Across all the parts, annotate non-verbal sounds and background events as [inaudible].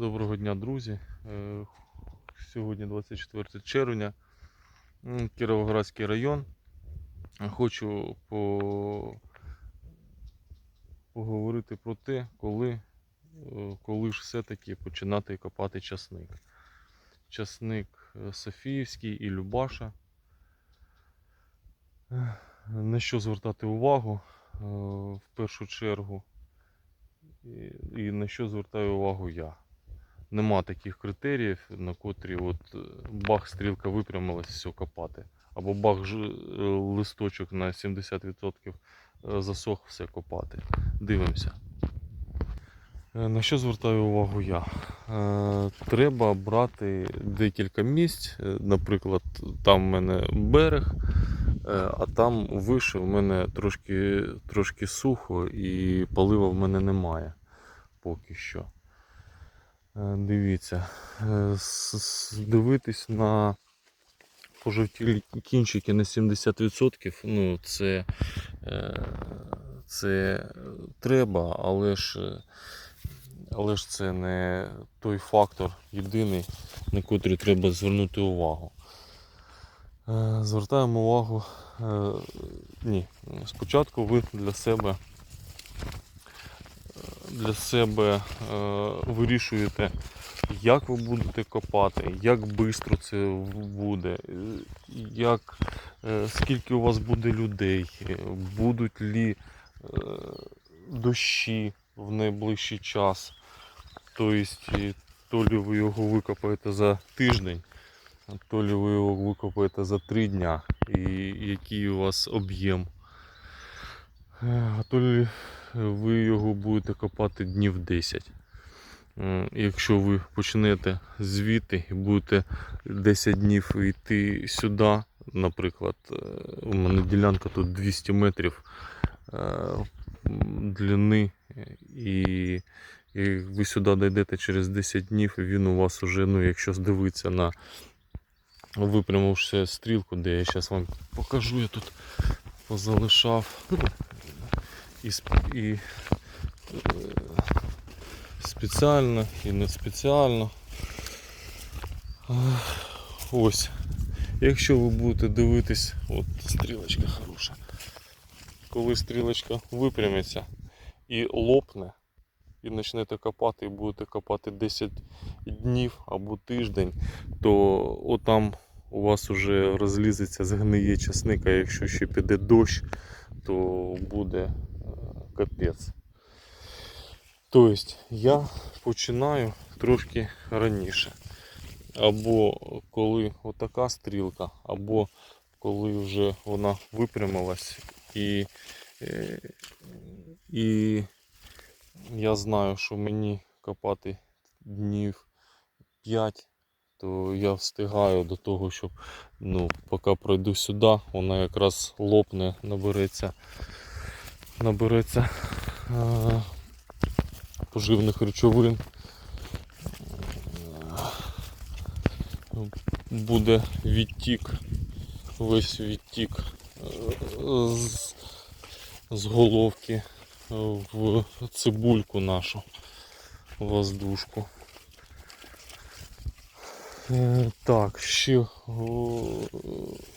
Доброго дня, друзі. Е, Сьогодні 24 червня, Кіровоградський район. Хочу по... поговорити про те, коли, е, коли ж все-таки починати копати часник. Часник е, Софіївський і Любаша. На що звертати увагу в першу чергу, і на що звертаю увагу я нема таких критеріїв, на котрі от е, бах, стрілка випрямилась, все копати. Або бах е, листочок на 70% е, засох, все копати. Дивимося. На що звертаю увагу я? Треба брати декілька місць. Наприклад, там в мене берег, а там вище в мене трошки, трошки сухо і полива в мене немає поки що. Е, Дивіться, е, дивитись на пожовтілі кінчики на 70%, ну це, е, це треба, але ж, але ж це не той фактор єдиний, на котрий треба звернути увагу. Звертаємо увагу. Ні, спочатку ви для себе для себе е, вирішуєте, як ви будете копати, як швидко це буде, е, як, е, скільки у вас буде людей, будуть лі дощі в найближчий час. Тобто, то лі ви його викопаєте за тиждень, то лі ви його викопаєте за три дня, і який у вас об'єм. Е, А то ви його будете копати днів 10. Якщо ви почнете звідти і будете 10 днів йти сюди, наприклад, е, у мене ділянка тут 200 метрів е, длини, е, і, ви сюди дійдете через 10 днів, він у вас уже, ну, якщо здивитися на випрямивши стрілку, де я зараз вам покажу, я тут позалишав. І, і е, спеціально, і не спеціально. Ось. Якщо ви будете дивитись, от стрілочка хороша. Коли стрілочка випрямиться і лопне, і почнете копати, і будете копати 10 днів або тиждень, то отам у вас вже розлізеться, згниє часник, а якщо ще піде дощ, то буде капець. Тобто я починаю трошки раніше. Або коли отака стрілка, або коли вже вона випрямилась і, е, і я знаю, що мені копати днів 5, то я встигаю до того, щоб ну, поки пройду сюди, вона якраз лопне, набереться, набереться е, поживних речовин. Буде відтік, весь відтік е, з, з головки е, в цибульку нашу воздушку. Так, ще,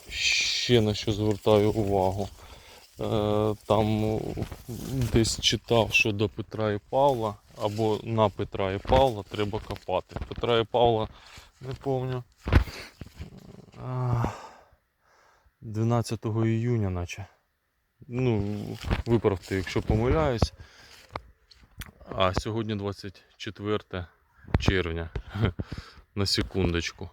ще на що звертаю увагу. Е, Там десь читав, що до Петра і Павла або на Петра і Павла треба копати. Петра і Павла не помню. 12 іюня, наче. Ну, виправте, якщо помиляюсь. А сьогодні 24 червня. [laughs] На секундочку.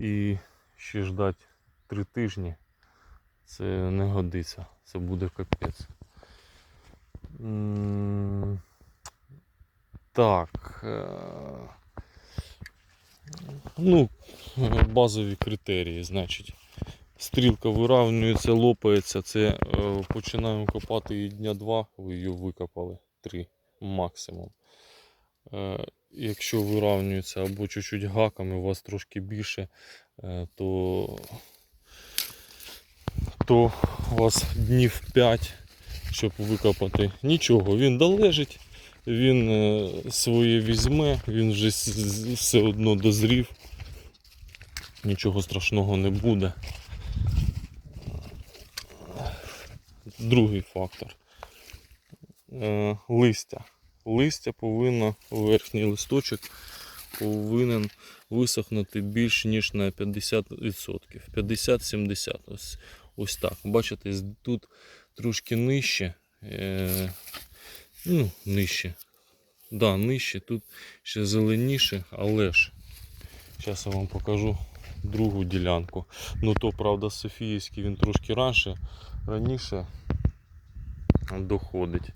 І ще ждать три тижні. Це не годиться. Це буде капець. Так. е, Ну, базові критерії, значить. Стрілка вирівнюється, лопається. Це е, починаємо копати її дня два, ви її викопали. Три максимум. Е, Якщо вирівнюється або чуть-чуть гаками, у вас трошки більше, е, то, то у вас днів 5 щоб викопати. Нічого, він долежить, він е, своє візьме, він вже все одно дозрів. Нічого страшного не буде. Другий фактор. Листя. Листя повинно, верхній листочок повинен висохнути більш ніж на 50%. 50-70%. Ось, ось так. Бачите, тут трошки нижче. Е, ну, нижче. Да, нижче, тут ще зеленіше, але ж. Зараз я вам покажу другу ділянку. Ну то, правда, Софіївський він трошки раніше, раніше доходить.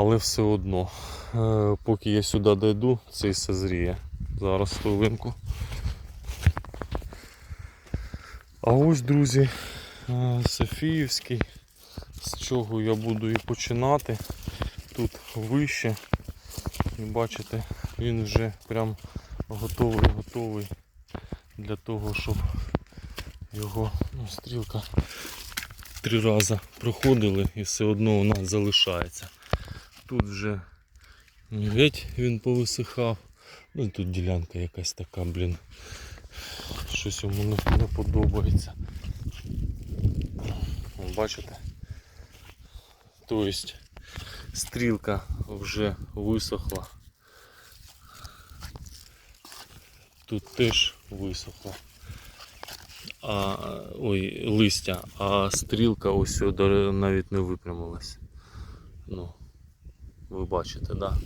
Але все одно, е, поки я сюди дойду, цей созріє. Зараз хвилинку. А ось, друзі, е, Софіївський, з чого я буду і починати. Тут вище. І бачите, він вже прям готовий, готовий для того, щоб його ну, стрілка три рази проходили і все одно нас залишається. Тут вже геть він повисихав. Ну і тут ділянка якась така, блін. Щось йому не, подобається. Бачите? Тобто стрілка вже висохла. Тут теж висохла. А, ой, листя, а стрілка ось навіть не випрямилась. Ну, ви бачите, да?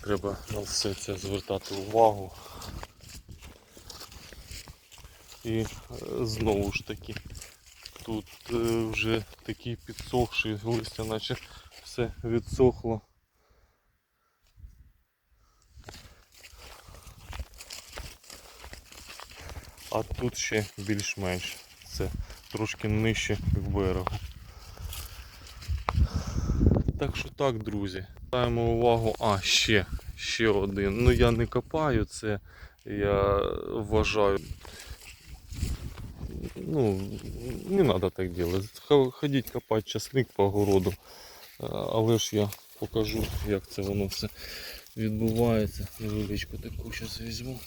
Треба на все це звертати увагу. І е, знову ж таки, тут е, вже такий підсохший листя, наче все відсохло. А тут ще більш-менш. Це трошки нижче к берегу. Так що так, друзі. Даємо увагу. А, ще, ще один. Ну я не копаю це, я вважаю. Ну, не треба так робити. Ходіть копати часник по огороду. Але ж я покажу, як це воно все відбувається. Невеличку таку зараз візьму.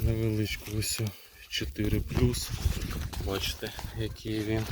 Невеличку ось о, 4 Бачите, який він.